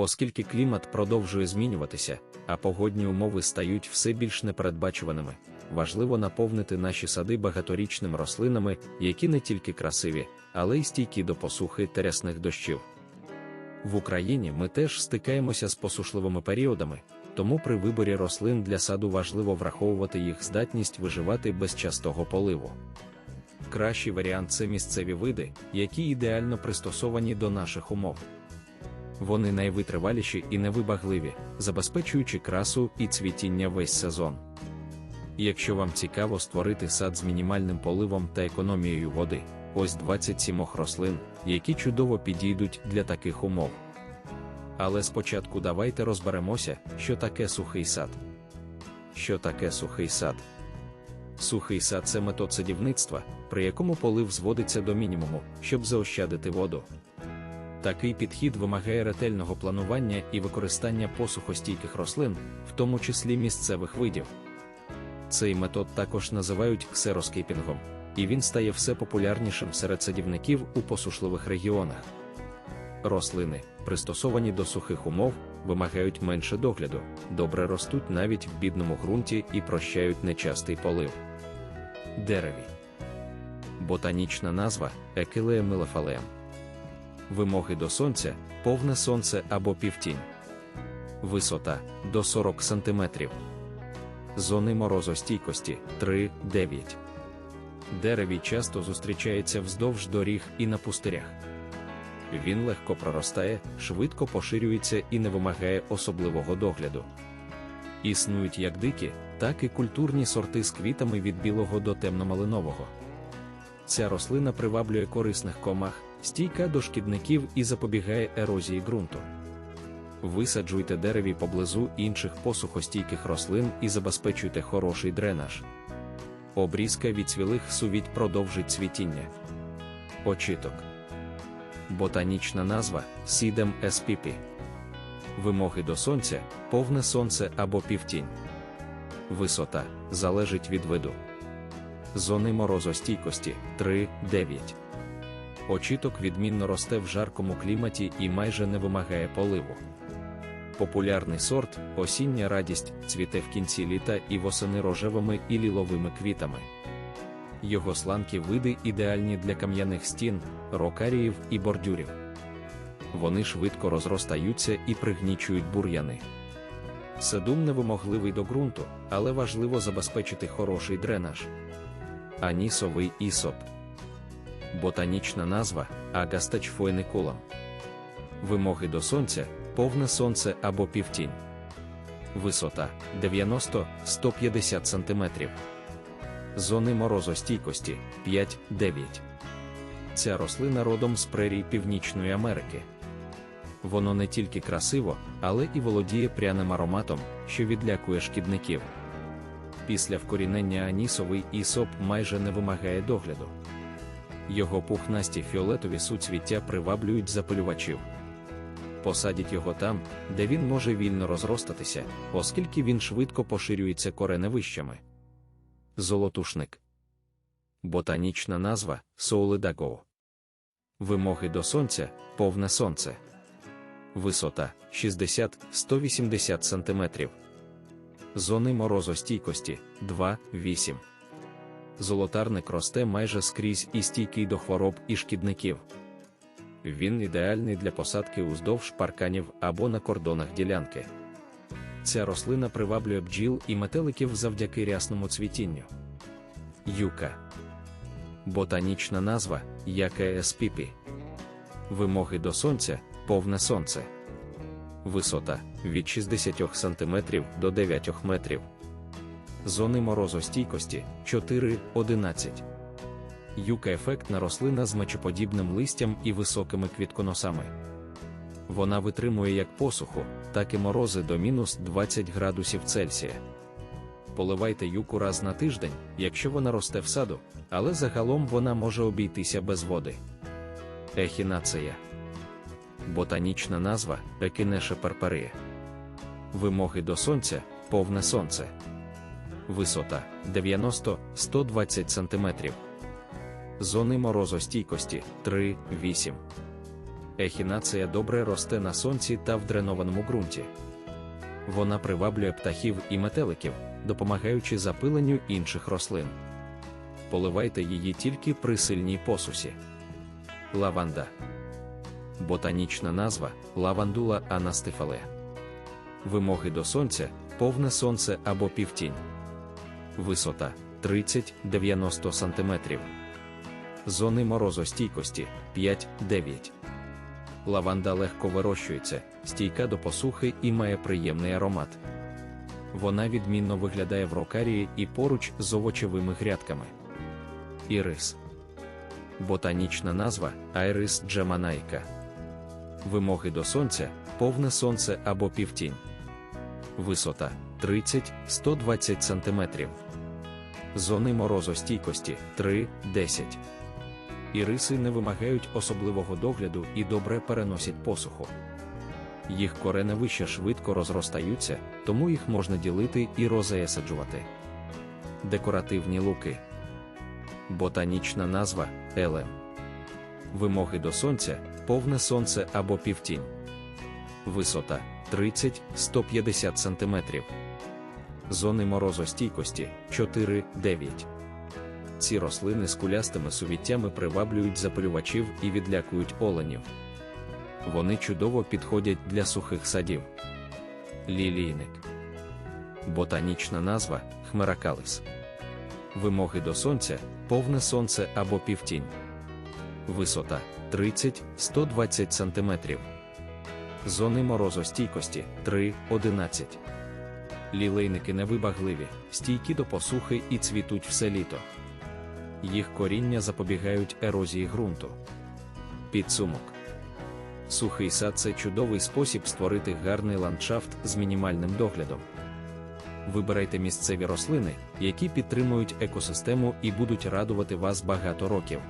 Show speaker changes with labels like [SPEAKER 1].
[SPEAKER 1] Оскільки клімат продовжує змінюватися, а погодні умови стають все більш непередбачуваними, важливо наповнити наші сади багаторічними рослинами, які не тільки красиві, але й стійкі до посухи та рясних дощів. В Україні ми теж стикаємося з посушливими періодами, тому при виборі рослин для саду важливо враховувати їх здатність виживати без частого поливу. Кращий варіант це місцеві види, які ідеально пристосовані до наших умов. Вони найвитриваліші і невибагливі, забезпечуючи красу і цвітіння весь сезон. Якщо вам цікаво створити сад з мінімальним поливом та економією води, ось 27 рослин, які чудово підійдуть для таких умов. Але спочатку давайте розберемося, що таке сухий сад. Що таке сухий сад? Сухий сад це метод садівництва, при якому полив зводиться до мінімуму, щоб заощадити воду. Такий підхід вимагає ретельного планування і використання посухостійких рослин, в тому числі місцевих видів. Цей метод також називають ксероскейпінгом, і він стає все популярнішим серед садівників у посушливих регіонах. Рослини, пристосовані до сухих умов, вимагають менше догляду, добре ростуть навіть в бідному ґрунті і прощають нечастий полив. Дереві. Ботанічна назва Екилея мелефалеем. Вимоги до сонця повне сонце або півтінь. Висота до 40 см. Зони морозостійкості 3-9. Дереві часто зустрічається вздовж доріг і на пустирях. Він легко проростає, швидко поширюється і не вимагає особливого догляду. Існують як дикі, так і культурні сорти з квітами від білого до темномалинового. Ця рослина приваблює корисних комах, стійка до шкідників і запобігає ерозії ґрунту. Висаджуйте дереві поблизу інших посухостійких рослин і забезпечуйте хороший дренаж. Обрізка від цвілих сувідь продовжить цвітіння. Очіток. Ботанічна назва Сідем SPP. Вимоги до сонця повне сонце або півтінь. Висота залежить від виду. Зони морозостійкості 3-9. Очіток відмінно росте в жаркому кліматі і майже не вимагає поливу. Популярний сорт, осіння радість, цвіте в кінці літа і восени рожевими і ліловими квітами. Його сланкі види ідеальні для кам'яних стін, рокаріїв і бордюрів. Вони швидко розростаються і пригнічують бур'яни. Седум невимогливий до ґрунту, але важливо забезпечити хороший дренаж. Анісовий ісоп. Ботанічна назва Агастач фуеникулам. Вимоги до сонця повне сонце або півтінь. Висота 90-150 см. Зони морозостійкості 5-9. Ця рослина родом з прерій Північної Америки. Воно не тільки красиво, але і володіє пряним ароматом, що відлякує шкідників. Після вкорінення анісовий ісоп майже не вимагає догляду. Його пухнасті фіолетові суцвіття приваблюють запилювачів. Посадіть його там, де він може вільно розростатися, оскільки він швидко поширюється кореневищами. Золотушник. Ботанічна назва Соуледаго. Вимоги до сонця повне сонце. Висота 60-180 см. Зони морозостійкості 2-8. Золотарник росте майже скрізь і стійкий до хвороб і шкідників. Він ідеальний для посадки уздовж парканів або на кордонах ділянки. Ця рослина приваблює бджіл і метеликів завдяки рясному цвітінню. Юка. Ботанічна назва Яка еспіпі. Вимоги до сонця повне сонце. Висота від 60 см до 9 метрів. Зони морозостійкості 4-11. Юка ефектна рослина з мечоподібним листям і високими квітконосами. Вона витримує як посуху, так і морози до мінус 20 градусів Цельсія. Поливайте юку раз на тиждень, якщо вона росте в саду, але загалом вона може обійтися без води. Ехінацея. Ботанічна назва Екінеша перперія. Вимоги до сонця повне сонце. Висота 90-120 см. Зони морозостійкості 3-8. Ехінація добре росте на сонці та в дренованому ґрунті. Вона приваблює птахів і метеликів, допомагаючи запиленню інших рослин. Поливайте її тільки при сильній посусі. Лаванда. Ботанічна назва лавандула анастифале. Вимоги до сонця повне сонце або півтінь. Висота 30-90 см. Зони морозостійкості 5-9. Лаванда легко вирощується, стійка до посухи і має приємний аромат. Вона відмінно виглядає в рокарії і поруч з овочевими грядками. Ірис. Ботанічна назва Айрис джеманайка. Вимоги до сонця повне сонце або півтінь. Висота 30-120 см. Зони морозостійкості 3-10. Іриси не вимагають особливого догляду і добре переносять посуху. Їх кореневища швидко розростаються, тому їх можна ділити і розеясаджувати. Декоративні луки. Ботанічна назва елем. Вимоги до сонця повне сонце або півтінь. Висота 30-150 см. Зони морозостійкості 4-9. Ці рослини з кулястими сувіттями приваблюють запалювачів і відлякують оленів. Вони чудово підходять для сухих садів. Лілійник. Ботанічна назва хмеракалис. Вимоги до сонця повне сонце або півтінь. Висота 30-120 см. Зони морозостійкості 3-11. Лілейники невибагливі, стійкі до посухи і цвітуть все літо. Їх коріння запобігають ерозії ґрунту. Підсумок. Сухий сад це чудовий спосіб створити гарний ландшафт з мінімальним доглядом. Вибирайте місцеві рослини, які підтримують екосистему і будуть радувати вас багато років.